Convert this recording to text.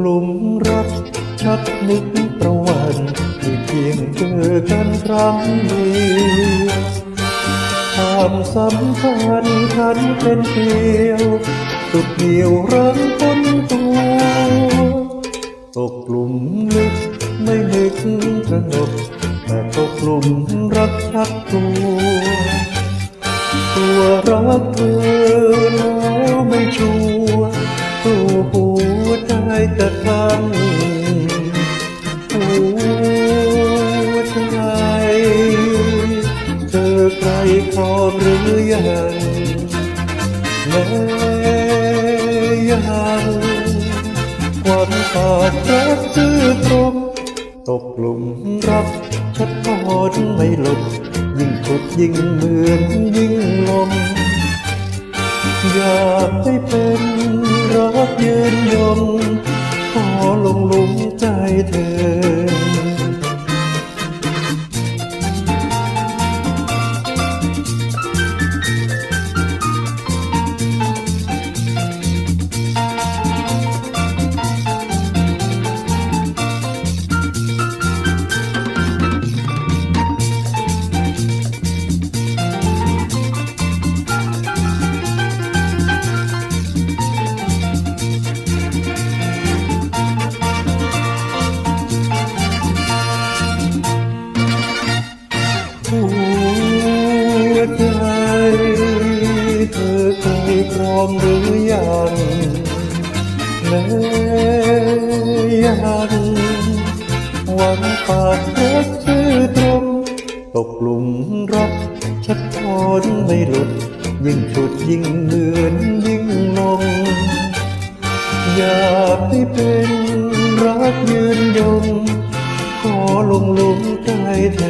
หลุมรักชักนึกประวันที่เพียงเจอกันครั้งเดียวความสัมพันธ์ฉันเป็นเดียวสุดเดียวรังคนตัว ตกหลุมลึกไม่นึกกระหนกแต่ตกหลุมรักชักกลัวตัวรักเธอแล้วไม่ชัวร์ตัว หัวใจจะทำหัวใจเธอใครครอบหรือยังแม้ยังควันตาดรักซื่อตรงตกหลุมรักชัดพอดไม่หลบยิ่งขุดยิ่งเหมือนยิ่ง อยากให้เป็นรักยืนยงขอลงหลุมใจเธอ วใจเธอเคยพร้อมหรือยังแม้ยังวังปากรักชื่อตรงตกหลุมรักชัดพอนไม่หลุด ยิ่งฉุดยิ่งเหมือนยิ่งลงอยากให้เป็นรักยืนยงขอลงลุมใจเธอ